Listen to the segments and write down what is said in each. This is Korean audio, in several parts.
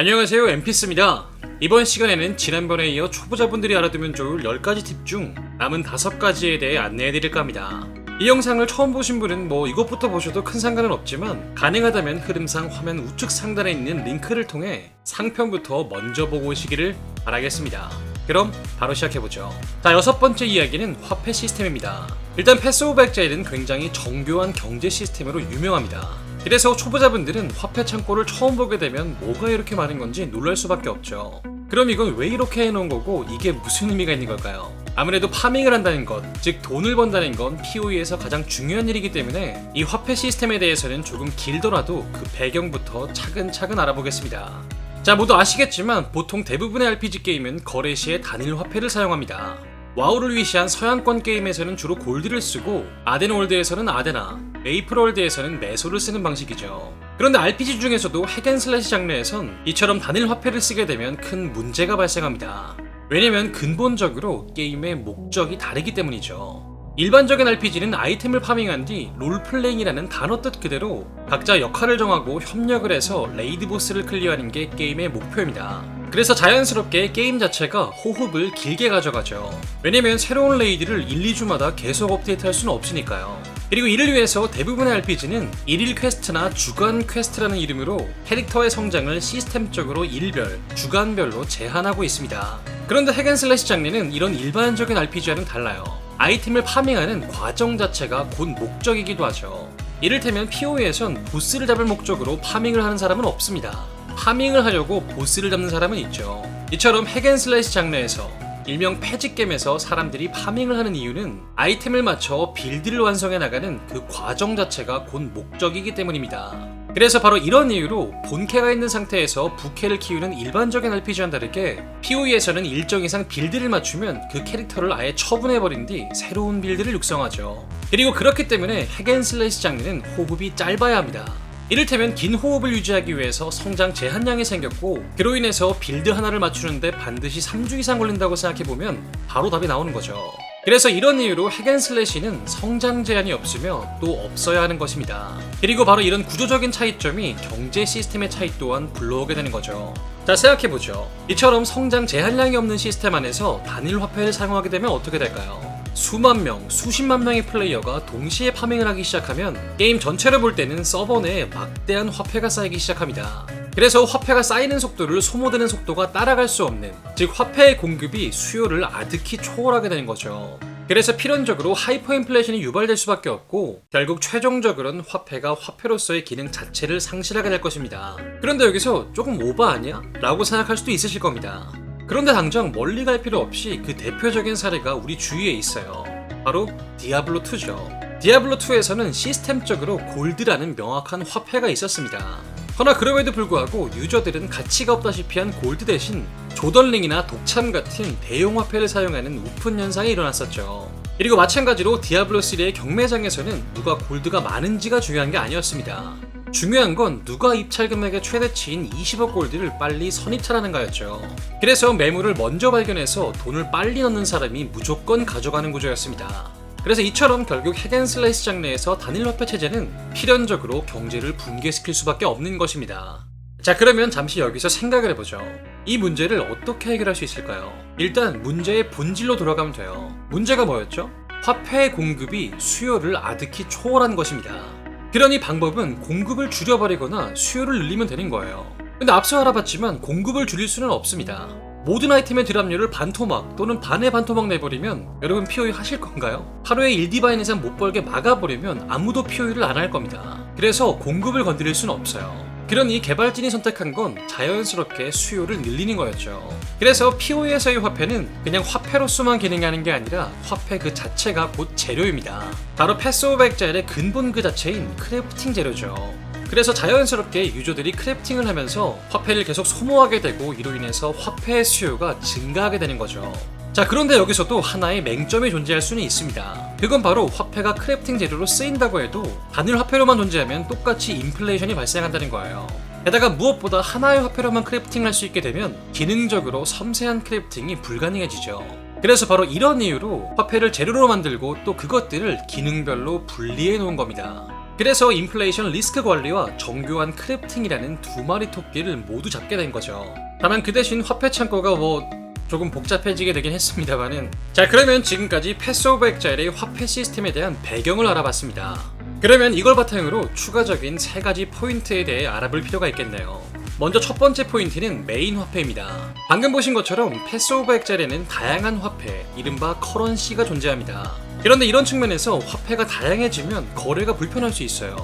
안녕하세요 엠피스입니다. 이번 시간에는 지난번에 이어 초보자분들이 알아두면 좋을 10가지 팁 중 남은 5가지에 대해 안내해드릴까 합니다. 이 영상을 처음 보신 분은 뭐 이것부터 보셔도 큰 상관은 없지만 가능하다면 흐름상 화면 우측 상단에 있는 링크를 통해 상편부터 먼저 보고 오시기를 바라겠습니다 그럼 바로 시작해보죠 자 여섯 번째 이야기는 화폐 시스템입니다 일단 패스 오브 엑자일은 굉장히 정교한 경제 시스템으로 유명합니다 그래서 초보자분들은 화폐 창고를 처음 보게 되면 뭐가 이렇게 많은 건지 놀랄 수밖에 없죠. 그럼 이건 왜 이렇게 해놓은 거고 이게 무슨 의미가 있는 걸까요? 아무래도 파밍을 한다는 것, 즉 돈을 번다는 건 POE에서 가장 중요한 일이기 때문에 이 화폐 시스템에 대해서는 조금 길더라도 그 배경부터 차근차근 알아보겠습니다. 자, 모두 아시겠지만 보통 대부분의 RPG 게임은 거래 시에 단일 화폐를 사용합니다. 와우를 위시한 서양권 게임에서는 주로 골드를 쓰고 아덴월드에서는 아데나, 메이플월드에서는 메소를 쓰는 방식이죠. 그런데 RPG 중에서도 핵앤슬래시 장르에선 이처럼 단일 화폐를 쓰게 되면 큰 문제가 발생합니다. 왜냐면 근본적으로 게임의 목적이 다르기 때문이죠. 일반적인 RPG는 아이템을 파밍한 뒤 롤플레잉이라는 단어 뜻 그대로 각자 역할을 정하고 협력을 해서 레이드 보스를 클리어하는 게 게임의 목표입니다. 그래서 자연스럽게 게임 자체가 호흡을 길게 가져가죠. 왜냐면 새로운 레이드를 1, 2주마다 계속 업데이트할 수는 없으니까요. 그리고 이를 위해서 대부분의 RPG는 일일 퀘스트나 주간 퀘스트라는 이름으로 캐릭터의 성장을 시스템적으로 일별, 주간별로 제한하고 있습니다. 그런데 핵앤슬래시 장르는 이런 일반적인 RPG와는 달라요. 아이템을 파밍하는 과정 자체가 곧 목적이기도 하죠. 이를테면 PoE에선 보스를 잡을 목적으로 파밍을 하는 사람은 없습니다. 파밍을 하려고 보스를 잡는 사람은 있죠. 이처럼 핵앤슬래시 장르에서 일명 패직겜에서 사람들이 파밍을 하는 이유는 아이템을 맞춰 빌드를 완성해 나가는 그 과정 자체가 곧 목적이기 때문입니다. 그래서 바로 이런 이유로 본캐가 있는 상태에서 부캐를 키우는 일반적인 RPG와는 다르게 PoE에서는 일정 이상 빌드를 맞추면 그 캐릭터를 아예 처분해버린 뒤 새로운 빌드를 육성하죠. 그리고 그렇기 때문에 핵앤슬래시 장르는 호흡이 짧아야 합니다. 이를테면 긴 호흡을 유지하기 위해서 성장 제한량이 생겼고 그로 인해서 빌드 하나를 맞추는데 반드시 3주 이상 걸린다고 생각해보면 바로 답이 나오는 거죠. 그래서 이런 이유로 핵앤슬래시는 성장 제한이 없으며 또 없어야 하는 것입니다. 그리고 바로 이런 구조적인 차이점이 경제 시스템의 차이 또한 불러오게 되는 거죠. 자 생각해보죠. 이처럼 성장 제한량이 없는 시스템 안에서 단일 화폐를 사용하게 되면 어떻게 될까요? 수만 명, 수십만 명의 플레이어가 동시에 파밍을 하기 시작하면 게임 전체를 볼 때는 서버 내에 막대한 화폐가 쌓이기 시작합니다. 그래서 화폐가 쌓이는 속도를 소모되는 속도가 따라갈 수 없는, 즉 화폐의 공급이 수요를 아득히 초월하게 되는 거죠. 그래서 필연적으로 하이퍼 인플레이션이 유발될 수밖에 없고 결국 최종적으로는 화폐가 화폐로서의 기능 자체를 상실하게 될 것입니다. 그런데 여기서 조금 오버 아니야? 라고 생각할 수도 있으실 겁니다. 그런데 당장 멀리 갈 필요 없이 그 대표적인 사례가 우리 주위에 있어요. 바로 디아블로2죠. 디아블로2에서는 시스템적으로 골드라는 명확한 화폐가 있었습니다. 허나 그럼에도 불구하고 유저들은 가치가 없다시피 한 골드 대신 조던링이나 독참 같은 대용 화폐를 사용하는 우픈 현상이 일어났었죠. 그리고 마찬가지로 디아블로3의 경매장에서는 누가 골드가 많은지가 중요한 게 아니었습니다. 중요한 건 누가 입찰 금액의 최대치인 20억 골드를 빨리 선입찰하는 가였죠. 그래서 매물을 먼저 발견해서 돈을 빨리 넣는 사람이 무조건 가져가는 구조였습니다. 그래서 이처럼 결국 핵앤슬래시 장르에서 단일 화폐 체제는 필연적으로 경제를 붕괴시킬 수밖에 없는 것입니다. 자 그러면 잠시 여기서 생각을 해보죠. 이 문제를 어떻게 해결할 수 있을까요? 일단 문제의 본질로 돌아가면 돼요. 문제가 뭐였죠? 화폐의 공급이 수요를 아득히 초월한 것입니다. 그러니 방법은 공급을 줄여버리거나 수요를 늘리면 되는 거예요. 근데 앞서 알아봤지만 공급을 줄일 수는 없습니다. 모든 아이템의 드랍률을 반토막 또는 반의 반토막 내버리면 여러분 POE 하실 건가요? 하루에 1디바인 이상 못 벌게 막아버리면 아무도 POE를 안 할 겁니다. 그래서 공급을 건드릴 수는 없어요. 그러니 개발진이 선택한 건 자연스럽게 수요를 늘리는 거였죠. 그래서 POE에서의 화폐는 그냥 화폐로서만 기능하는 게 아니라 화폐 그 자체가 곧 재료입니다. 바로 패스 오브 엑자일의 근본 그 자체인 크래프팅 재료죠. 그래서 자연스럽게 유저들이 크래프팅을 하면서 화폐를 계속 소모하게 되고 이로 인해서 화폐의 수요가 증가하게 되는 거죠. 자 그런데 여기서도 하나의 맹점이 존재할 수는 있습니다. 그건 바로 화폐가 크래프팅 재료로 쓰인다고 해도 단일 화폐로만 존재하면 똑같이 인플레이션이 발생한다는 거예요. 게다가 무엇보다 하나의 화폐로만 크래프팅을 할 수 있게 되면 기능적으로 섬세한 크래프팅이 불가능해지죠. 그래서 바로 이런 이유로 화폐를 재료로 만들고 또 그것들을 기능별로 분리해 놓은 겁니다. 그래서 인플레이션 리스크 관리와 정교한 크래프팅이라는 두 마리 토끼를 모두 잡게 된 거죠. 다만 그 대신 화폐 창고가 뭐 조금 복잡해지게 되긴 했습니다만은 자 그러면 지금까지 패스 오브 엑자일의 화폐 시스템에 대한 배경을 알아봤습니다. 그러면 이걸 바탕으로 추가적인 세 가지 포인트에 대해 알아볼 필요가 있겠네요. 먼저 첫 번째 포인트는 메인 화폐입니다. 방금 보신 것처럼 패스 오브 엑자리에는 다양한 화폐, 이른바 커런시가 존재합니다. 그런데 이런 측면에서 화폐가 다양해지면 거래가 불편할 수 있어요.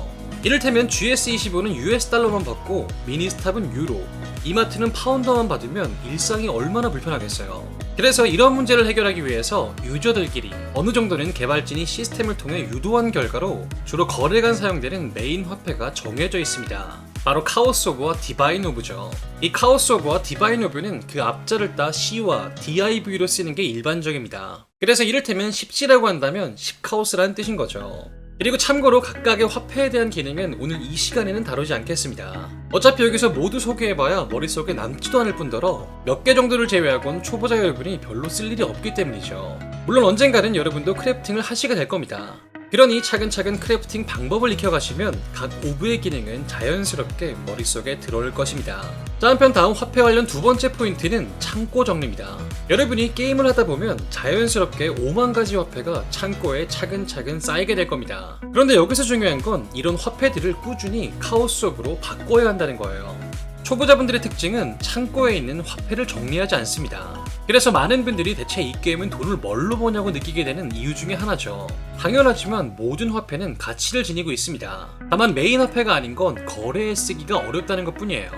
이를테면 GS25는 US 달러만 받고 미니스탑은 유로, 이마트는 파운더만 받으면 일상이 얼마나 불편하겠어요. 그래서 이런 문제를 해결하기 위해서 유저들끼리 어느 정도는 개발진이 시스템을 통해 유도한 결과로 주로 거래간 사용되는 메인 화폐가 정해져 있습니다. 바로 카오스 오브와 디바인 오브죠. 이 카오스 오브와 디바인 오브는 그 앞자를 따 C와 DIV로 쓰는 게 일반적입니다. 그래서 이를테면 10G라고 한다면 10카오스라는 뜻인 거죠. 그리고 참고로 각각의 화폐에 대한 기능은 오늘 이 시간에는 다루지 않겠습니다. 어차피 여기서 모두 소개해봐야 머릿속에 남지도 않을 뿐더러 몇 개 정도를 제외하곤 초보자 여러분이 별로 쓸 일이 없기 때문이죠. 물론 언젠가는 여러분도 크래프팅을 하시게 될 겁니다. 그러니 차근차근 크래프팅 방법을 익혀가시면 각 오브의 기능은 자연스럽게 머릿속에 들어올 것입니다. 자 한편 다음 화폐 관련 두 번째 포인트는 창고 정리입니다. 여러분이 게임을 하다 보면 자연스럽게 5만 가지 화폐가 창고에 차근차근 쌓이게 될 겁니다. 그런데 여기서 중요한 건 이런 화폐들을 꾸준히 카오스업으로 바꿔야 한다는 거예요. 초보자분들의 특징은 창고에 있는 화폐를 정리하지 않습니다. 그래서 많은 분들이 대체 이 게임은 돈을 뭘로 버냐고 느끼게 되는 이유 중에 하나죠. 당연하지만 모든 화폐는 가치를 지니고 있습니다. 다만 메인 화폐가 아닌 건 거래에 쓰기가 어렵다는 것 뿐이에요.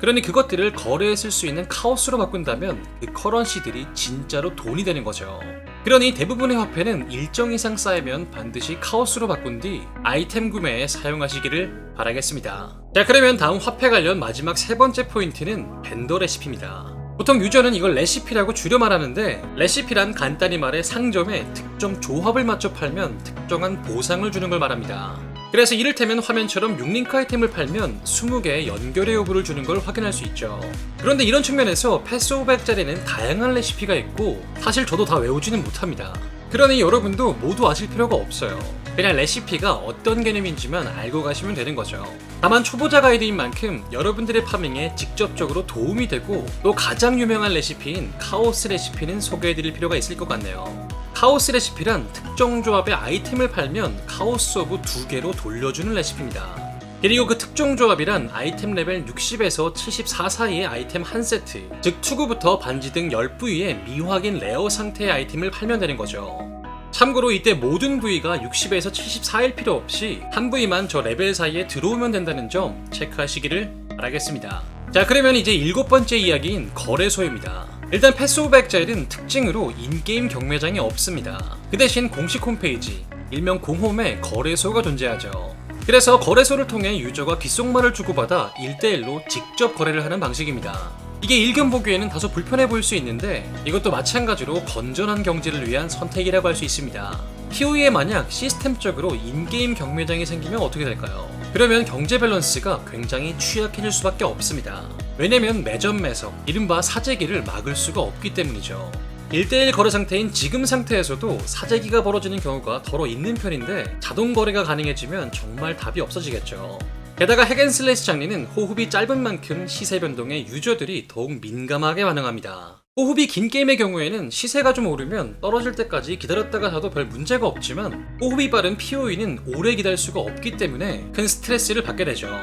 그러니 그것들을 거래에 쓸 수 있는 카오스로 바꾼다면 그 커런시들이 진짜로 돈이 되는 거죠. 그러니 대부분의 화폐는 일정 이상 쌓이면 반드시 카오스로 바꾼 뒤 아이템 구매에 사용하시기를 바라겠습니다. 자 그러면 다음 화폐 관련 마지막 세 번째 포인트는 벤더 레시피입니다. 보통 유저는 이걸 레시피라고 줄여 말하는데 레시피란 간단히 말해 상점에 특정 조합을 맞춰 팔면 특정한 보상을 주는 걸 말합니다. 그래서 이를테면 화면처럼 6링크 아이템을 팔면 20개의 연결의 여부를 주는 걸 확인할 수 있죠. 그런데 이런 측면에서 패스 오백짜리는 다양한 레시피가 있고 사실 저도 다 외우지는 못합니다. 그러니 여러분도 모두 아실 필요가 없어요. 그냥 레시피가 어떤 개념인지만 알고 가시면 되는 거죠. 다만 초보자 가이드인 만큼 여러분들의 파밍에 직접적으로 도움이 되고 또 가장 유명한 레시피인 카오스 레시피는 소개해드릴 필요가 있을 것 같네요. 카오스 레시피란 특정 조합의 아이템을 팔면 카오스 오브 두 개로 돌려주는 레시피입니다. 그리고 그 특정 조합이란 아이템 레벨 60에서 74 사이의 아이템 한 세트, 즉 투구부터 반지 등 10부위의 미확인 레어 상태의 아이템을 팔면 되는 거죠. 참고로 이때 모든 부위가 60에서 74일 필요 없이 한 부위만 저 레벨 사이에 들어오면 된다는 점 체크하시기를 바라겠습니다. 자 그러면 이제 일곱 번째 이야기인 거래소입니다. 일단 패스 오브 엑자일은 특징으로 인게임 경매장이 없습니다. 그 대신 공식 홈페이지, 일명 공홈에 거래소가 존재하죠. 그래서 거래소를 통해 유저가 귓속말을 주고받아 1대1로 직접 거래를 하는 방식입니다. 이게 일견 보기에는 다소 불편해 보일 수 있는데 이것도 마찬가지로 건전한 경제를 위한 선택이라고 할 수 있습니다. POE에 만약 시스템적으로 인게임 경매장이 생기면 어떻게 될까요? 그러면 경제 밸런스가 굉장히 취약해질 수밖에 없습니다. 왜냐면 매점 매석, 이른바 사재기를 막을 수가 없기 때문이죠. 1대1 거래 상태인 지금 상태에서도 사재기가 벌어지는 경우가 더러 있는 편인데 자동 거래가 가능해지면 정말 답이 없어지겠죠. 게다가 핵앤슬래시 장르는 호흡이 짧은 만큼 시세 변동에 유저들이 더욱 민감하게 반응합니다. 호흡이 긴 게임의 경우에는 시세가 좀 오르면 떨어질 때까지 기다렸다가 사도 별 문제가 없지만 호흡이 빠른 POE는 오래 기다릴 수가 없기 때문에 큰 스트레스를 받게 되죠.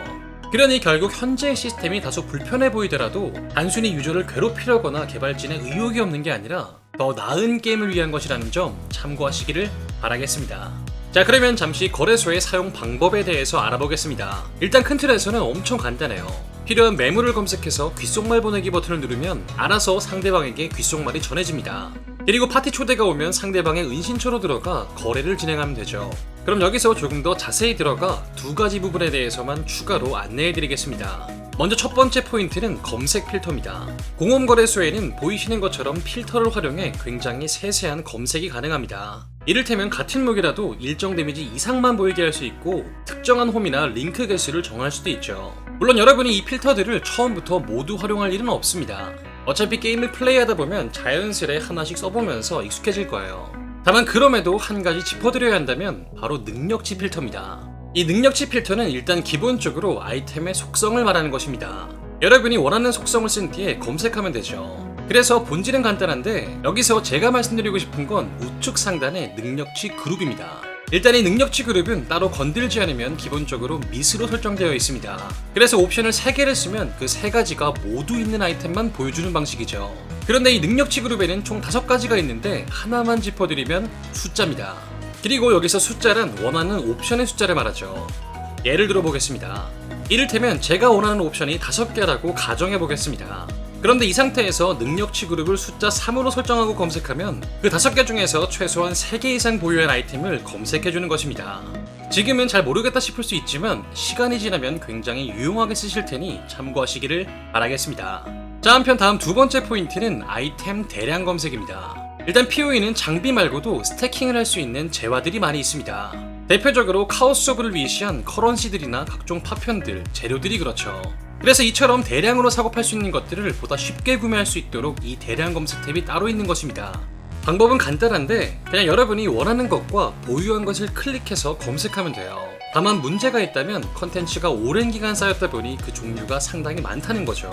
그러니 결국 현재의 시스템이 다소 불편해 보이더라도 단순히 유저를 괴롭히려거나 개발진에 의욕이 없는 게 아니라 더 나은 게임을 위한 것이라는 점 참고하시기를 바라겠습니다. 자 그러면 잠시 거래소의 사용 방법에 대해서 알아보겠습니다. 일단 큰 틀에서는 엄청 간단해요. 필요한 매물을 검색해서 귓속말 보내기 버튼을 누르면 알아서 상대방에게 귓속말이 전해집니다. 그리고 파티 초대가 오면 상대방의 은신처로 들어가 거래를 진행하면 되죠. 그럼 여기서 조금 더 자세히 들어가 두 가지 부분에 대해서만 추가로 안내해 드리겠습니다. 먼저 첫 번째 포인트는 검색 필터입니다. 공홈 거래소에는 보이시는 것처럼 필터를 활용해 굉장히 세세한 검색이 가능합니다. 이를테면 같은 무기라도 일정 데미지 이상만 보이게 할 수 있고 특정한 홈이나 링크 개수를 정할 수도 있죠. 물론 여러분이 이 필터들을 처음부터 모두 활용할 일은 없습니다. 어차피 게임을 플레이하다 보면 자연스레 하나씩 써보면서 익숙해질 거예요. 다만 그럼에도 한 가지 짚어드려야 한다면 바로 능력치 필터입니다. 이 능력치 필터는 일단 기본적으로 아이템의 속성을 말하는 것입니다. 여러분이 원하는 속성을 쓴 뒤에 검색하면 되죠. 그래서 본질은 간단한데 여기서 제가 말씀드리고 싶은 건 우측 상단의 능력치 그룹입니다. 일단 이 능력치 그룹은 따로 건들지 않으면 기본적으로 미스로 설정되어 있습니다. 그래서 옵션을 3개를 쓰면 그 3가지가 모두 있는 아이템만 보여주는 방식이죠. 그런데 이 능력치 그룹에는 총 5가지가 있는데 하나만 짚어드리면 숫자입니다. 그리고 여기서 숫자란 원하는 옵션의 숫자를 말하죠. 예를 들어 보겠습니다. 이를테면 제가 원하는 옵션이 5개라고 가정해 보겠습니다. 그런데 이 상태에서 능력치 그룹을 숫자 3으로 설정하고 검색하면 그 5개 중에서 최소한 3개 이상 보유한 아이템을 검색해 주는 것입니다. 지금은 잘 모르겠다 싶을 수 있지만 시간이 지나면 굉장히 유용하게 쓰실 테니 참고하시기를 바라겠습니다. 자, 한편 다음 두 번째 포인트는 아이템 대량 검색입니다. 일단 POE는 장비 말고도 스태킹을 할 수 있는 재화들이 많이 있습니다. 대표적으로 카오스 오브를 위시한 커런시들이나 각종 파편들, 재료들이 그렇죠. 그래서 이처럼 대량으로 사고 팔 수 있는 것들을 보다 쉽게 구매할 수 있도록 이 대량 검색 탭이 따로 있는 것입니다. 방법은 간단한데 그냥 여러분이 원하는 것과 보유한 것을 클릭해서 검색하면 돼요. 다만 문제가 있다면 컨텐츠가 오랜 기간 쌓였다 보니 그 종류가 상당히 많다는 거죠.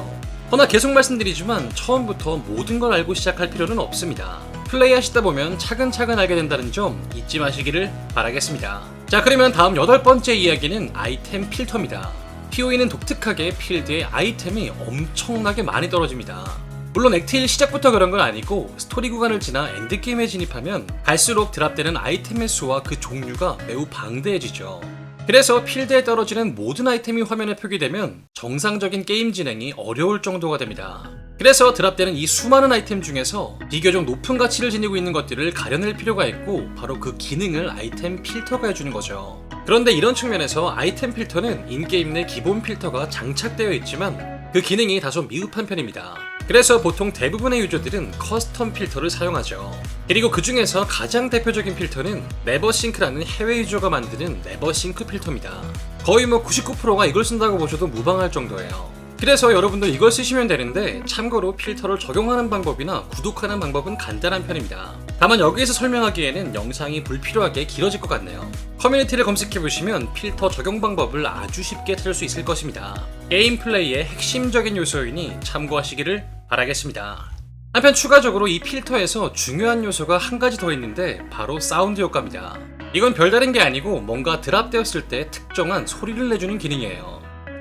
허나 계속 말씀드리지만 처음부터 모든 걸 알고 시작할 필요는 없습니다. 플레이 하시다 보면 차근차근 알게 된다는 점 잊지 마시기를 바라겠습니다. 자 그러면 다음 여덟 번째 이야기는 아이템 필터입니다. POE는 독특하게 필드에 아이템이 엄청나게 많이 떨어집니다. 물론 액테일 시작부터 그런 건 아니고 스토리 구간을 지나 엔드게임에 진입하면 갈수록 드랍되는 아이템의 수와 그 종류가 매우 방대해지죠. 그래서 필드에 떨어지는 모든 아이템이 화면에 표기되면 정상적인 게임 진행이 어려울 정도가 됩니다. 그래서 드랍되는 이 수많은 아이템 중에서 비교적 높은 가치를 지니고 있는 것들을 가려낼 필요가 있고 바로 그 기능을 아이템 필터가 해주는 거죠. 그런데 이런 측면에서 아이템 필터는 인게임 내 기본 필터가 장착되어 있지만 그 기능이 다소 미흡한 편입니다. 그래서 보통 대부분의 유저들은 커스텀 필터를 사용하죠. 그리고 그 중에서 가장 대표적인 필터는 네버싱크라는 해외 유저가 만드는 네버싱크 필터입니다. 거의 뭐 99%가 이걸 쓴다고 보셔도 무방할 정도예요. 그래서 여러분들 이걸 쓰시면 되는데 참고로 필터를 적용하는 방법이나 구독하는 방법은 간단한 편입니다. 다만 여기에서 설명하기에는 영상이 불필요하게 길어질 것 같네요. 커뮤니티를 검색해보시면 필터 적용 방법을 아주 쉽게 찾을 수 있을 것입니다. 게임 플레이의 핵심적인 요소이니 참고하시기를 바라겠습니다. 한편 추가적으로 이 필터에서 중요한 요소가 한 가지 더 있는데 바로 사운드 효과입니다. 이건 별다른 게 아니고 뭔가 드랍되었을 때 특정한 소리를 내주는 기능이에요.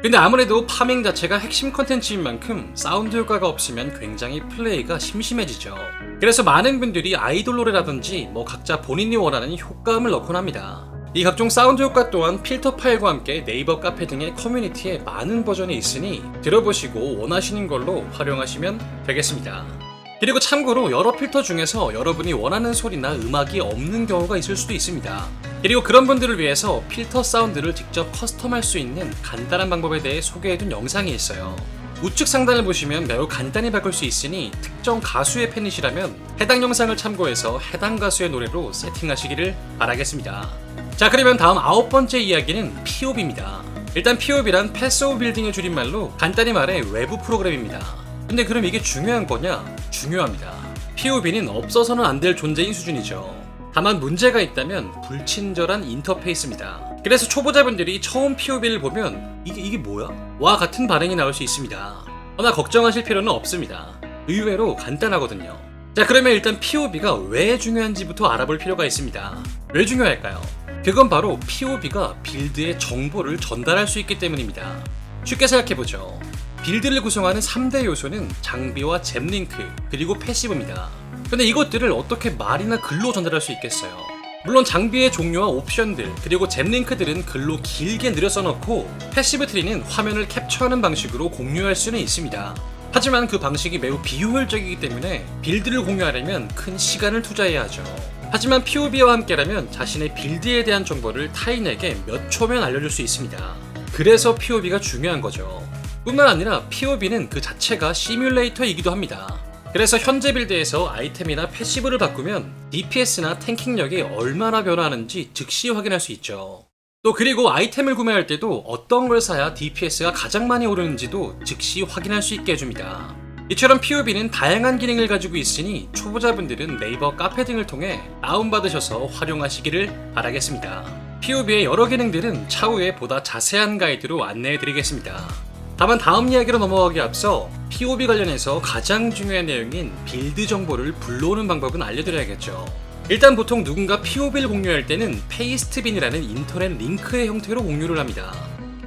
근데 아무래도 파밍 자체가 핵심 컨텐츠인 만큼 사운드 효과가 없으면 굉장히 플레이가 심심해지죠. 그래서 많은 분들이 아이돌 노래라든지 뭐 각자 본인이 원하는 효과음을 넣곤 합니다. 이 각종 사운드 효과 또한 필터 파일과 함께 네이버 카페 등의 커뮤니티에 많은 버전이 있으니 들어보시고 원하시는 걸로 활용하시면 되겠습니다. 그리고 참고로 여러 필터 중에서 여러분이 원하는 소리나 음악이 없는 경우가 있을 수도 있습니다. 그리고 그런 분들을 위해서 필터 사운드를 직접 커스텀할 수 있는 간단한 방법에 대해 소개해둔 영상이 있어요. 우측 상단을 보시면 매우 간단히 바꿀 수 있으니 특정 가수의 팬이시라면 해당 영상을 참고해서 해당 가수의 노래로 세팅하시기를 바라겠습니다. 자 그러면 다음 아홉 번째 이야기는 POB입니다. 일단 POB란 패스 오브 빌딩의 줄임말로 간단히 말해 외부 프로그램입니다. 근데 그럼 이게 중요한 거냐? 중요합니다. POB는 없어서는 안 될 존재인 수준이죠. 다만 문제가 있다면 불친절한 인터페이스입니다. 그래서 초보자분들이 처음 POB를 보면 이게 이게 뭐야? 와 같은 반응이 나올 수 있습니다. 허나 걱정하실 필요는 없습니다. 의외로 간단하거든요. 자 그러면 일단 POB가 왜 중요한지부터 알아볼 필요가 있습니다. 왜 중요할까요? 그건 바로 POB가 빌드의 정보를 전달할 수 있기 때문입니다. 쉽게 생각해보죠. 빌드를 구성하는 3대 요소는 장비와 잼링크, 그리고 패시브입니다. 근데 이것들을 어떻게 말이나 글로 전달할 수 있겠어요? 물론 장비의 종류와 옵션들, 그리고 잼링크들은 글로 길게 늘려 써놓고 패시브 트리는 화면을 캡처하는 방식으로 공유할 수는 있습니다. 하지만 그 방식이 매우 비효율적이기 때문에 빌드를 공유하려면 큰 시간을 투자해야 하죠. 하지만 POB와 함께라면 자신의 빌드에 대한 정보를 타인에게 몇 초면 알려줄 수 있습니다. 그래서 POB가 중요한 거죠. 뿐만 아니라 POB는 그 자체가 시뮬레이터이기도 합니다. 그래서 현재 빌드에서 아이템이나 패시브를 바꾸면 DPS나 탱킹력이 얼마나 변화하는지 즉시 확인할 수 있죠. 또 그리고 아이템을 구매할 때도 어떤 걸 사야 DPS가 가장 많이 오르는지도 즉시 확인할 수 있게 해줍니다. 이처럼 POB는 다양한 기능을 가지고 있으니 초보자분들은 네이버 카페 등을 통해 다운받으셔서 활용하시기를 바라겠습니다. POB의 여러 기능들은 차후에 보다 자세한 가이드로 안내해드리겠습니다. 다만 다음 이야기로 넘어가기 앞서 POB 관련해서 가장 중요한 내용인 빌드 정보를 불러오는 방법은 알려드려야겠죠. 일단 보통 누군가 POB를 공유할 때는 페이스트빈이라는 인터넷 링크의 형태로 공유를 합니다.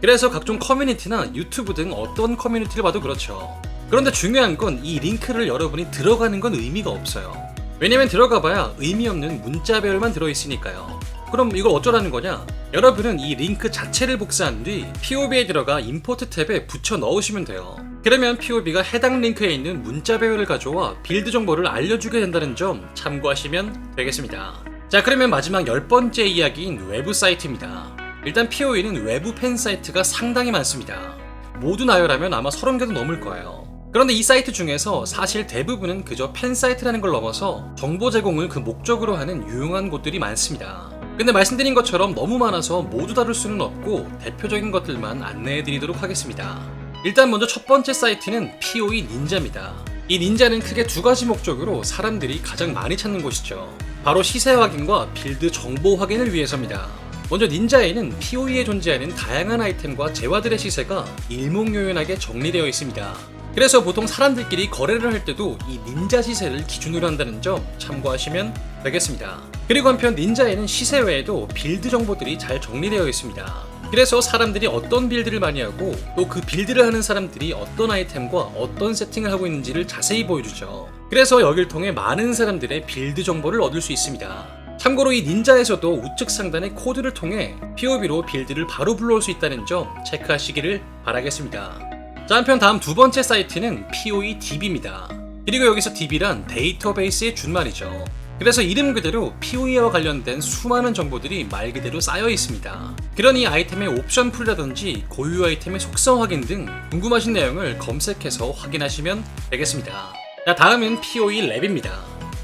그래서 각종 커뮤니티나 유튜브 등 어떤 커뮤니티를 봐도 그렇죠. 그런데 중요한 건 이 링크를 여러분이 들어가는 건 의미가 없어요. 왜냐면 들어가봐야 의미 없는 문자 배열만 들어있으니까요. 그럼 이걸 어쩌라는 거냐? 여러분은 이 링크 자체를 복사한 뒤 POB에 들어가 임포트 탭에 붙여 넣으시면 돼요. 그러면 POB가 해당 링크에 있는 문자 배열을 가져와 빌드 정보를 알려주게 된다는 점 참고하시면 되겠습니다. 자, 그러면 마지막 열 번째 이야기인 외부 사이트입니다. 일단 POE는 외부 팬 사이트가 상당히 많습니다. 모두 나열하면 아마 30개도 넘을 거예요. 그런데 이 사이트 중에서 사실 대부분은 그저 팬 사이트라는 걸 넘어서 정보 제공을 그 목적으로 하는 유용한 곳들이 많습니다. 근데 말씀드린 것처럼 너무 많아서 모두 다룰 수는 없고 대표적인 것들만 안내해 드리도록 하겠습니다. 일단 먼저 첫 번째 사이트는 POE 닌자입니다. 이 닌자는 크게 두 가지 목적으로 사람들이 가장 많이 찾는 곳이죠. 바로 시세 확인과 빌드 정보 확인을 위해서입니다. 먼저 닌자에는 POE에 존재하는 다양한 아이템과 재화들의 시세가 일목요연하게 정리되어 있습니다. 그래서 보통 사람들끼리 거래를 할 때도 이 닌자 시세를 기준으로 한다는 점 참고하시면 되겠습니다. 그리고 한편 닌자에는 시세 외에도 빌드 정보들이 잘 정리되어 있습니다. 그래서 사람들이 어떤 빌드를 많이 하고 또 그 빌드를 하는 사람들이 어떤 아이템과 어떤 세팅을 하고 있는지를 자세히 보여주죠. 그래서 여길 통해 많은 사람들의 빌드 정보를 얻을 수 있습니다. 참고로 이 닌자에서도 우측 상단의 코드를 통해 POB로 빌드를 바로 불러올 수 있다는 점 체크하시기를 바라겠습니다. 자, 한편 다음 두 번째 사이트는 POE DB입니다. 그리고 여기서 DB란 데이터베이스의 준말이죠. 그래서 이름 그대로 POE와 관련된 수많은 정보들이 말 그대로 쌓여 있습니다. 그러니 아이템의 옵션 풀이라든지 고유 아이템의 속성 확인 등 궁금하신 내용을 검색해서 확인하시면 되겠습니다. 자, 다음은 POE 랩입니다.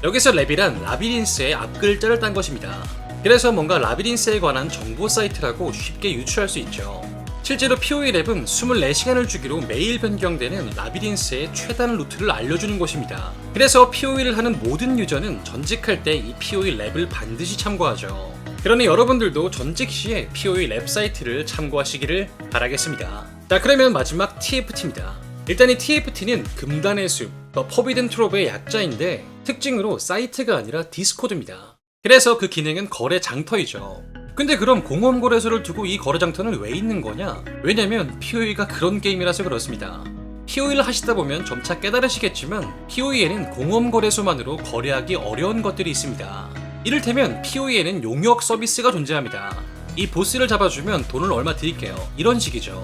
여기서 랩이란 라비린스의 앞글자를 딴 것입니다. 그래서 뭔가 라비린스에 관한 정보 사이트라고 쉽게 유추할 수 있죠. 실제로 POE 랩은 24시간을 주기로 매일 변경되는 라비린스의 최단 루트를 알려주는 곳입니다. 그래서 POE를 하는 모든 유저는 전직할 때 이 POE 랩을 반드시 참고하죠. 그러니 여러분들도 전직 시에 POE 랩 사이트를 참고하시기를 바라겠습니다. 자, 그러면 마지막 TFT입니다. 일단 이 TFT는 금단의 숲, 더 포비든 트로브의 약자인데 특징으로 사이트가 아니라 디스코드입니다. 그래서 그 기능은 거래 장터이죠. 근데 그럼 공원 거래소를 두고 이 거래장터는 왜 있는 거냐? 왜냐면 POE가 그런 게임이라서 그렇습니다. POE를 하시다 보면 점차 깨달으시겠지만 POE에는 공원 거래소만으로 거래하기 어려운 것들이 있습니다. 이를테면 POE에는 용역 서비스가 존재합니다. 이 보스를 잡아주면 돈을 얼마 드릴게요. 이런 식이죠.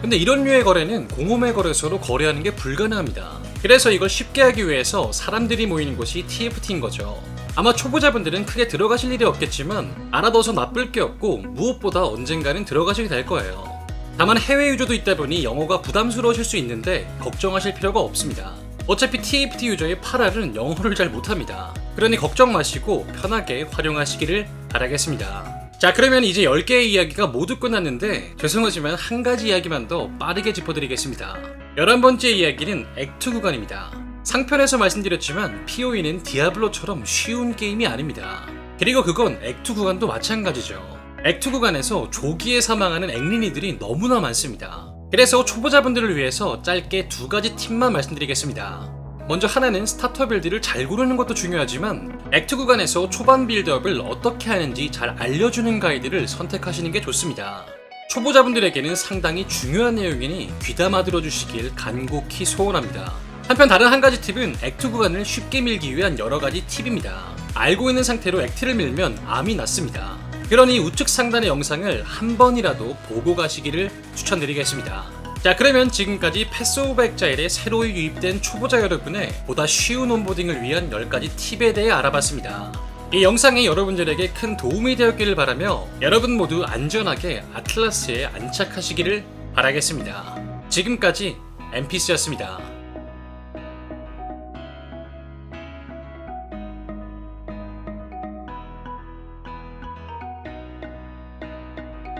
근데 이런 류의 거래는 공홈의 거래소로 거래하는 게 불가능합니다. 그래서 이걸 쉽게 하기 위해서 사람들이 모이는 곳이 TFT인 거죠. 아마 초보자분들은 크게 들어가실 일이 없겠지만 알아둬서 나쁠 게 없고 무엇보다 언젠가는 들어가시게 될 거예요. 다만 해외 유저도 있다 보니 영어가 부담스러우실 수 있는데 걱정하실 필요가 없습니다. 어차피 TFT 유저의 8알은 영어를 잘 못합니다. 그러니 걱정 마시고 편하게 활용하시기를 바라겠습니다. 자 그러면 이제 10개의 이야기가 모두 끝났는데 죄송하지만 한 가지 이야기만 더 빠르게 짚어드리겠습니다. 11번째 이야기는 액트 구간입니다. 상편에서 말씀드렸지만 POE는 디아블로처럼 쉬운 게임이 아닙니다. 그리고 그건 액트 구간도 마찬가지죠. 액트 구간에서 조기에 사망하는 앵린이들이 너무나 많습니다. 그래서 초보자분들을 위해서 짧게 두 가지 팁만 말씀드리겠습니다. 먼저 하나는 스타터 빌드를 잘 고르는 것도 중요하지만 액트 구간에서 초반 빌드업을 어떻게 하는지 잘 알려주는 가이드를 선택하시는 게 좋습니다. 초보자분들에게는 상당히 중요한 내용이니 귀담아 들어주시길 간곡히 소원합니다. 한편 다른 한 가지 팁은 액트 구간을 쉽게 밀기 위한 여러 가지 팁입니다. 알고 있는 상태로 액트를 밀면 암이 났습니다. 그러니 우측 상단의 영상을 한 번이라도 보고 가시기를 추천드리겠습니다. 자 그러면 지금까지 패스 오브 엑자일에 새로 유입된 초보자 여러분의 보다 쉬운 온보딩을 위한 10가지 팁에 대해 알아봤습니다. 이 영상이 여러분들에게 큰 도움이 되었기를 바라며 여러분 모두 안전하게 아틀라스에 안착하시기를 바라겠습니다. 지금까지 NPC였습니다.